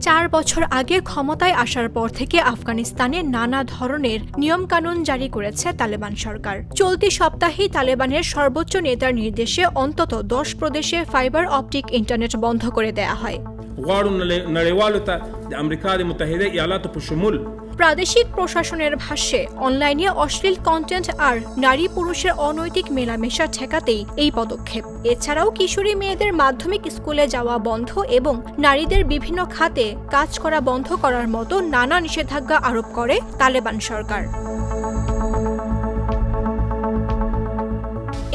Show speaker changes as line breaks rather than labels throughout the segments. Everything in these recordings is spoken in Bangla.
চার বছর আগে ক্ষমতায় আসার পর থেকে আফগানিস্তানে নানা ধরনের নিয়মকানুন জারি করেছে তালেবান সরকার চলতি সপ্তাহেই তালেবানের সর্বোচ্চ নেতার নির্দেশে অন্তত দশ প্রদেশে ফাইবার অপটিক ইন্টারনেট বন্ধ করে দেয়া হয়
غواړو نړۍ- نړیوالو ته د امریکا د متحده ایالاتو په شمول
প্রাদেশিক প্রশাসনের ভাষ্যে, অনলাইনে অশ্লীল কন্টেন্ট আর নারী পুরুষের অনৈতিক মেলামেশা ঠেকাতেই এই পদক্ষেপ। এছাড়াও কিশোরী মেয়েদের মাধ্যমিক স্কুলে যাওয়া বন্ধ এবং নারীদের বিভিন্ন খাতে কাজ করা বন্ধ করার মতো নানা নিষেধাজ্ঞা আরোপ করে তালেবান সরকার।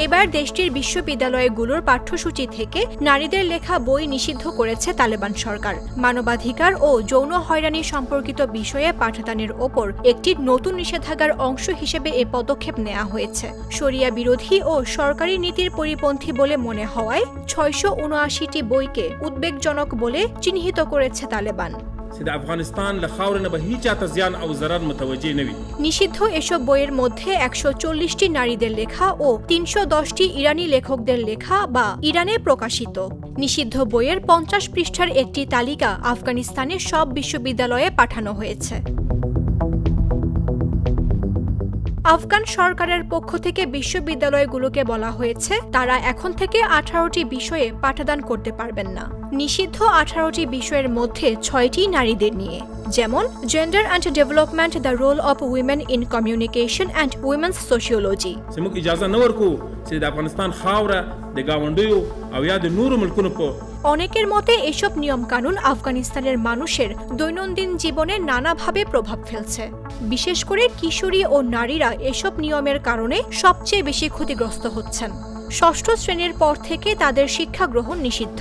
এবার দেশটির বিশ্ববিদ্যালয়গুলোর পাঠ্যসূচি থেকে নারীদের লেখা বই নিষিদ্ধ করেছে তালেবান সরকার। মানবাধিকার ও যৌন হয়রানি সম্পর্কিত বিষয়ে পাঠদানের ওপর একটি নতুন নিষেধাজ্ঞার অংশ হিসেবে এ পদক্ষেপ নেওয়া হয়েছে। শরিয়া বিরোধী ও সরকারি নীতির পরিপন্থী বলে মনে হওয়ায় ছয়শো উনআশিটি বইকে উদ্বেগজনক বলে চিহ্নিত করেছে তালেবান।
چې د افغانستان له خاورې نه به هیڅ چاته زیان او ضرر متوجه نه وي
নিষিদ্ধ এসব বইয়ের মধ্যে একশো চল্লিশটি নারীদের লেখা ও তিনশো দশটি ইরানি লেখকদের লেখা বা ইরানে প্রকাশিত নিষিদ্ধ বইয়ের পঞ্চাশ পৃষ্ঠার একটি তালিকা আফগানিস্তানের সব বিশ্ববিদ্যালয়ে পাঠানো হয়েছে আফগান সরকারের পক্ষ থেকে বিশ্ববিদ্যালয়গুলোকে বলা হয়েছে তারা এখন থেকে আঠারোটি বিষয়ে পাঠদান করতে পারবেন না নিষিদ্ধ আঠারোটি বিষয়ের মধ্যে ছয়টি নারীদের নিয়ে যেমন gender and development the role of women in communication and women's sociology
چې موږ اجازه نه ورکو چې د افغانستان خاوره د گاونډیو او یا د نورو ملکونو په
অনেকের মতে এসব নিয়মকানুন আফগানিস্তানের মানুষের দৈনন্দিন জীবনে নানাভাবে প্রভাব ফেলছে। বিশেষ করে কিশোরী ও নারীরা এসব নিয়মের কারণে সবচেয়ে বেশি ক্ষতিগ্রস্ত হচ্ছেন। ষষ্ঠ শ্রেণির পর থেকে তাদের শিক্ষা গ্রহণ নিষিদ্ধ।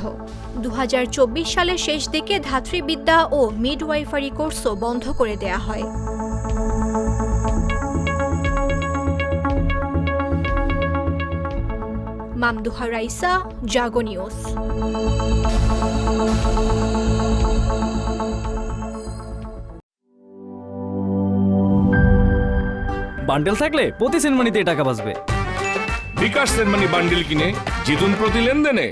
দু হাজার চব্বিশ সালের শেষ দিকে ধাত্রীবিদ্যা ও মিডওয়াইফারি কোর্সও বন্ধ করে দেয়া হয়। মামদুহা রাইসা জাগো নিউজ
বান্ডেল থাকলে প্রতি সেনমানিতে টাকা বাঁচবে।
বিকাশ সেনমানি বান্ডেল কিনে জিতুন প্রতি লেনদেনে।